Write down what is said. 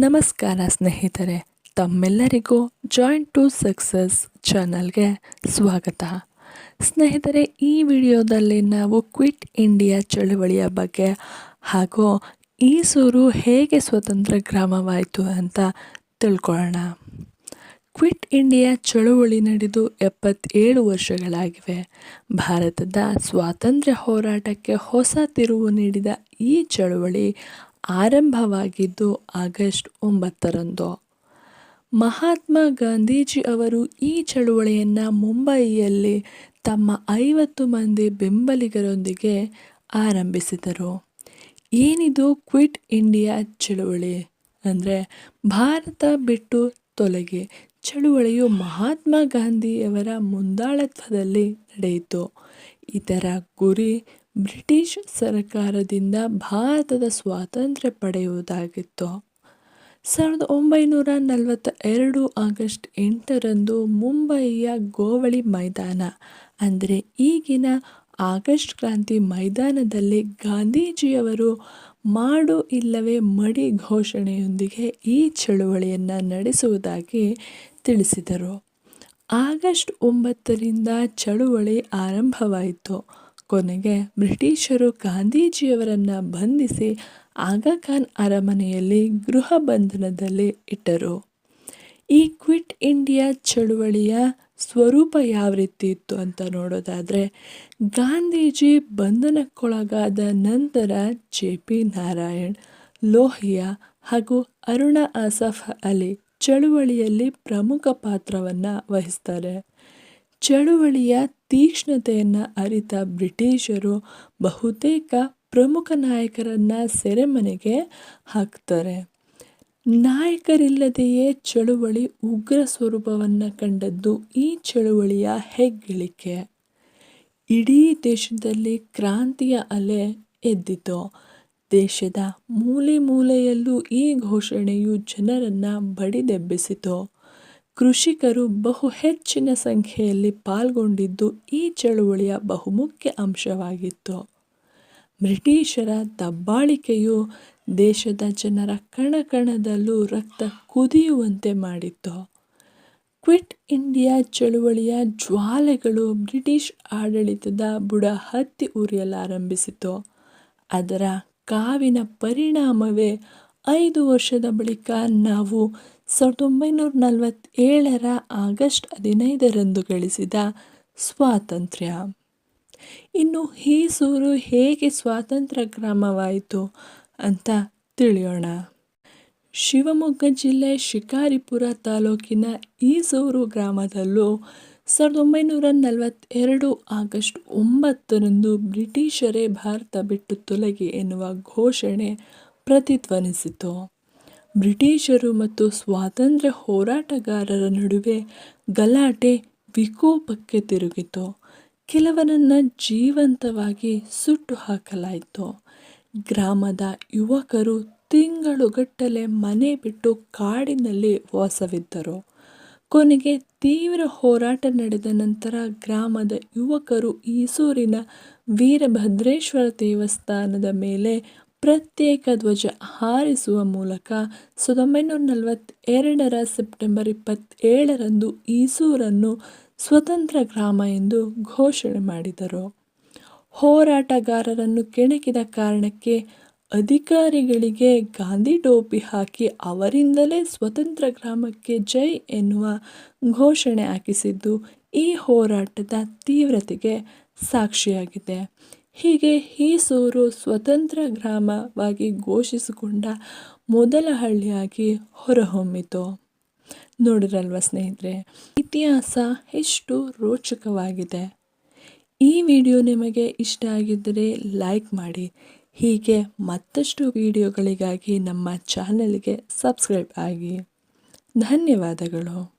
ನಮಸ್ಕಾರ ಸ್ನೇಹಿತರೆ, ತಮ್ಮೆಲ್ಲರಿಗೂ ಜಾಯಿಂಟ್ ಟು ಸಕ್ಸಸ್ ಚಾನಲ್ಗೆ ಸ್ವಾಗತ. ಸ್ನೇಹಿತರೆ, ಈ ವಿಡಿಯೋದಲ್ಲಿ ನಾವು ಕ್ವಿಟ್ ಇಂಡಿಯಾ ಚಳುವಳಿಯ ಬಗ್ಗೆ ಹಾಗೂ ಈಸೂರು ಹೇಗೆ ಸ್ವತಂತ್ರ ಗ್ರಾಮವಾಯಿತು ಅಂತ ತಿಳ್ಕೊಳ್ಳೋಣ. ಕ್ವಿಟ್ ಇಂಡಿಯಾ ಚಳುವಳಿ ನಡೆದು ಎಪ್ಪತ್ತೇಳು ವರ್ಷಗಳಾಗಿವೆ. ಭಾರತದ ಸ್ವಾತಂತ್ರ್ಯ ಹೋರಾಟಕ್ಕೆ ಹೊಸ ತಿರುವು ನೀಡಿದ ಈ ಚಳುವಳಿ ಆರಂಭವಾಗಿದ್ದು ಆಗಸ್ಟ್ ಒಂಬತ್ತರಂದು. ಮಹಾತ್ಮ ಗಾಂಧೀಜಿ ಅವರು ಈ ಚಳುವಳಿಯನ್ನು ಮುಂಬಯಿಯಲ್ಲಿ ತಮ್ಮ ಐವತ್ತು ಮಂದಿ ಬೆಂಬಲಿಗರೊಂದಿಗೆ ಆರಂಭಿಸಿದರು. ಏನಿದು ಕ್ವಿಟ್ ಇಂಡಿಯಾ ಚಳುವಳಿ? ಅಂದರೆ ಭಾರತ ಬಿಟ್ಟು ತೊಲಗಿ. ಚಳುವಳಿಯು ಮಹಾತ್ಮ ಗಾಂಧಿಯವರ ಮುಂದಾಳತ್ವದಲ್ಲಿ ನಡೆಯಿತು. ಇದರ ಗುರಿ ಬ್ರಿಟಿಷ್ ಸರ್ಕಾರದಿಂದ ಭಾರತದ ಸ್ವಾತಂತ್ರ್ಯ ಪಡೆಯುವುದಾಗಿತ್ತು. ಸಾವಿರದ ಒಂಬೈನೂರ ನಲವತ್ತ ಎರಡು ಆಗಸ್ಟ್ ಎಂಟರಂದು ಮುಂಬಯಿಯ ಗೋವಳಿ ಮೈದಾನ, ಅಂದರೆ ಈಗಿನ ಆಗಸ್ಟ್ ಕ್ರಾಂತಿ ಮೈದಾನದಲ್ಲಿ ಗಾಂಧೀಜಿಯವರು ಮಾಡು ಇಲ್ಲವೇ ಮಡಿ ಘೋಷಣೆಯೊಂದಿಗೆ ಈ ಚಳುವಳಿಯನ್ನು ನಡೆಸುವುದಾಗಿ ತಿಳಿಸಿದರು. ಆಗಸ್ಟ್ ಒಂಬತ್ತರಿಂದ ಚಳುವಳಿ ಆರಂಭವಾಯಿತು. ಕೊನೆಗೆ ಬ್ರಿಟಿಷರು ಗಾಂಧೀಜಿಯವರನ್ನು ಬಂಧಿಸಿ ಆಗಾ ಖಾನ್ ಅರಮನೆಯಲ್ಲಿ ಗೃಹ ಬಂಧನದಲ್ಲಿ ಇಟ್ಟರು. ಈ ಕ್ವಿಟ್ ಇಂಡಿಯಾ ಚಳುವಳಿಯ ಸ್ವರೂಪ ಯಾವ ರೀತಿ ಇತ್ತು ಅಂತ ನೋಡೋದಾದರೆ, ಗಾಂಧೀಜಿ ಬಂಧನಕ್ಕೊಳಗಾದ ನಂತರ ಜೆ ಪಿ ನಾರಾಯಣ್, ಲೋಹಿಯಾ ಹಾಗೂ ಅರುಣ ಆಸಫ್ ಅಲಿ ಚಳುವಳಿಯಲ್ಲಿ ಪ್ರಮುಖ ಪಾತ್ರವನ್ನು ವಹಿಸ್ತಾರೆ. ಚಳುವಳಿಯ ತೀಕ್ಷ್ಣತೆಯನ್ನು ಅರಿತ ಬ್ರಿಟಿಷರು ಬಹುತೇಕ ಪ್ರಮುಖ ನಾಯಕರನ್ನು ಸೆರೆಮನೆಗೆ ಹಾಕ್ತಾರೆ. ನಾಯಕರಿಲ್ಲದೆಯೇ ಚಳುವಳಿ ಉಗ್ರ ಸ್ವರೂಪವನ್ನು ಕಂಡದ್ದು ಈ ಚಳುವಳಿಯ ಹೆಗ್ಗಳಿಕೆ. ಇಡೀ ದೇಶದಲ್ಲಿ ಕ್ರಾಂತಿಯ ಅಲೆ ಎದ್ದಿತು. ದೇಶದ ಮೂಲೆ ಮೂಲೆಯಲ್ಲೂ ಈ ಘೋಷಣೆಯು ಜನರನ್ನು ಬಡಿದೆಬ್ಬಿಸಿತು. ಕೃಷಿಕರು ಬಹು ಹೆಚ್ಚಿನ ಸಂಖ್ಯೆಯಲ್ಲಿ ಪಾಲ್ಗೊಂಡಿದ್ದು ಈ ಚಳುವಳಿಯ ಬಹುಮುಖ್ಯ ಅಂಶವಾಗಿತ್ತು. ಬ್ರಿಟಿಷರ ದಬ್ಬಾಳಿಕೆಯು ದೇಶದ ಜನರ ಕಣಕಣದಲ್ಲೂ ರಕ್ತ ಕುದಿಯುವಂತೆ ಮಾಡಿತ್ತು. ಕ್ವಿಟ್ ಇಂಡಿಯಾ ಚಳುವಳಿಯ ಜ್ವಾಲೆಗಳು ಬ್ರಿಟಿಷ್ ಆಡಳಿತದ ಬುಡ ಹತ್ತಿ ಉರಿಯಲಾರಂಭಿಸಿತು. ಅದರ ಕಾವಿನ ಪರಿಣಾಮವೇ ಐದು ವರ್ಷದ ಬಳಿಕ ನಾವು ಸಾವಿರದ ಒಂಬೈನೂರ ನಲವತ್ತೇಳರ ಆಗಸ್ಟ್ ಹದಿನೈದರಂದು ಗಳಿಸಿದ ಸ್ವಾತಂತ್ರ್ಯ. ಇನ್ನು ಹೀಸೂರು ಹೇಗೆ ಸ್ವಾತಂತ್ರ್ಯ ಗ್ರಾಮವಾಯಿತು ಅಂತ ತಿಳಿಯೋಣ. ಶಿವಮೊಗ್ಗ ಜಿಲ್ಲೆ ಶಿಕಾರಿಪುರ ತಾಲೂಕಿನ ಈಸೂರು ಗ್ರಾಮದಲ್ಲೂ ಸಾವಿರದ ಒಂಬೈನೂರ ನಲವತ್ತೆರಡು ಆಗಸ್ಟ್ ಒಂಬತ್ತರಂದು ಬ್ರಿಟಿಷರೇ ಭಾರತ ಬಿಟ್ಟು ತೊಲಗಿ ಎನ್ನುವ ಘೋಷಣೆ ಪ್ರತಿಧ್ವನಿಸಿತು. ಬ್ರಿಟಿಷರು ಮತ್ತು ಸ್ವಾತಂತ್ರ್ಯ ಹೋರಾಟಗಾರರ ನಡುವೆ ಗಲಾಟೆ ವಿಕೋಪಕ್ಕೆ ತಿರುಗಿತು. ಕೆಲವರನ್ನು ಜೀವಂತವಾಗಿ ಸುಟ್ಟು ಹಾಕಲಾಯಿತು. ಗ್ರಾಮದ ಯುವಕರು ತಿಂಗಳುಗಟ್ಟಲೆ ಮನೆ ಬಿಟ್ಟು ಕಾಡಿನಲ್ಲಿ ವಾಸವಿದ್ದರು. ಕೊನೆಗೆ ತೀವ್ರ ಹೋರಾಟ ನಡೆದ ನಂತರ ಗ್ರಾಮದ ಯುವಕರು ಈಸೂರಿನ ವೀರಭದ್ರೇಶ್ವರ ದೇವಸ್ಥಾನದ ಮೇಲೆ ಪ್ರತ್ಯೇಕ ಧ್ವಜ ಹಾರಿಸುವ ಮೂಲಕ ಸಾವಿರದ ಒಂಬೈನೂರ ನಲವತ್ತೆರಡರ ಸೆಪ್ಟೆಂಬರ್ ಇಪ್ಪತ್ತೇಳರಂದು ಈಸೂರನ್ನು ಸ್ವತಂತ್ರ ಗ್ರಾಮ ಎಂದು ಘೋಷಣೆ ಮಾಡಿದರು. ಹೋರಾಟಗಾರರನ್ನು ಕೆಣಕಿದ ಕಾರಣಕ್ಕೆ ಅಧಿಕಾರಿಗಳಿಗೆ ಗಾಂಧಿ ಟೋಪಿ ಹಾಕಿ ಅವರಿಂದಲೇ ಸ್ವತಂತ್ರ ಗ್ರಾಮಕ್ಕೆ ಜೈ ಎನ್ನುವ ಘೋಷಣೆ ಹಾಕಿಸಿದ್ದು ಈ ಹೋರಾಟದ ತೀವ್ರತೆಗೆ ಸಾಕ್ಷಿಯಾಗಿದೆ. ಹೀಗೆ ಈಸೂರು ಸ್ವತಂತ್ರ ಗ್ರಾಮವಾಗಿ ಘೋಷಿಸಿಕೊಂಡ ಮೊದಲ ಹಳ್ಳಿಯಾಗಿ ಹೊರಹೊಮ್ಮಿತು. ನೋಡಿರಲ್ವ ಸ್ನೇಹಿತರೆ, ಇತಿಹಾಸ ಎಷ್ಟು ರೋಚಕವಾಗಿದೆ. ಈ ವಿಡಿಯೋ ನಿಮಗೆ ಇಷ್ಟ ಆಗಿದ್ದರೆ ಲೈಕ್ ಮಾಡಿ. ಹೀಗೆ ಮತ್ತಷ್ಟು ವಿಡಿಯೋಗಳಿಗಾಗಿ ನಮ್ಮ ಚಾನಲ್ಗೆ ಸಬ್ಸ್ಕ್ರೈಬ್ ಆಗಿ. ಧನ್ಯವಾದಗಳು.